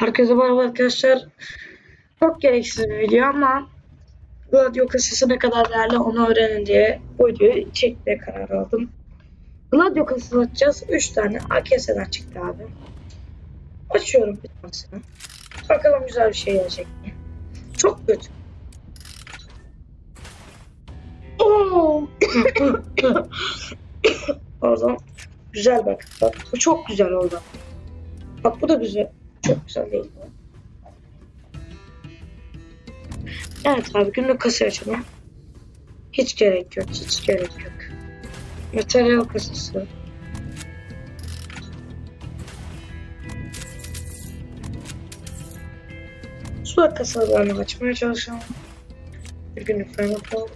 Herkese merhaba arkadaşlar. Çok gereksiz bir video ama Gladio kasası ne kadar değerli onu öğrenin diye bu videoyu çekmeye karar aldım. Gladio kasası açacağız. 3 tane AKS'den çıktı abi. Açıyorum bir tanesini. Bakalım güzel bir şey gelecek mi? Çok kötü. Oo! Pardon. Güzel bak. Bak bu çok güzel oldu. Bak bu da güzel. Çok güzel değil bu. Evet abi günlük kasa açalım. Hiç gerek yok. Hiç gerek yok. Materyal kasası. Su kasalarını açmaya çalışalım. Bir günlük falan yapalım.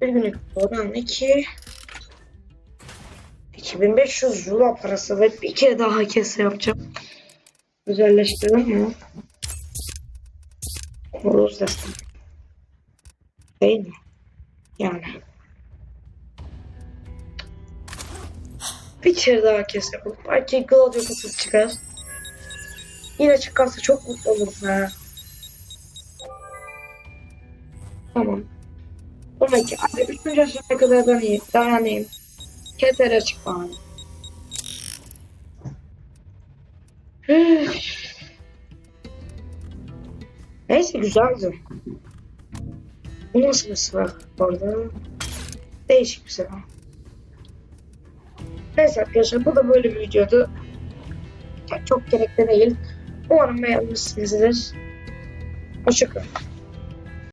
Bir günlük oradan iki. 2500 Zula parası ve bir kere daha kese yapacağım. Güzelleştirelim mi? Horoz desem. Değil mi? Yani. Bir kere daha kese yapalım. Belki Gladio kasası çıkar. Yine çıkarsa çok mutlu olurum ha. Tamam. Sonraki abi üçüncü aşamaya kadar dayanayım. dayanayım. Bari. Üf. Neyse güzeldi. Bu nasıl bir sıra orada? Değişik bir sıra. Neyse arkadaşlar bu da böyle bir videodu. Çok gerekli değil. Umarım beğenmişsinizdir. Hoşçakalın.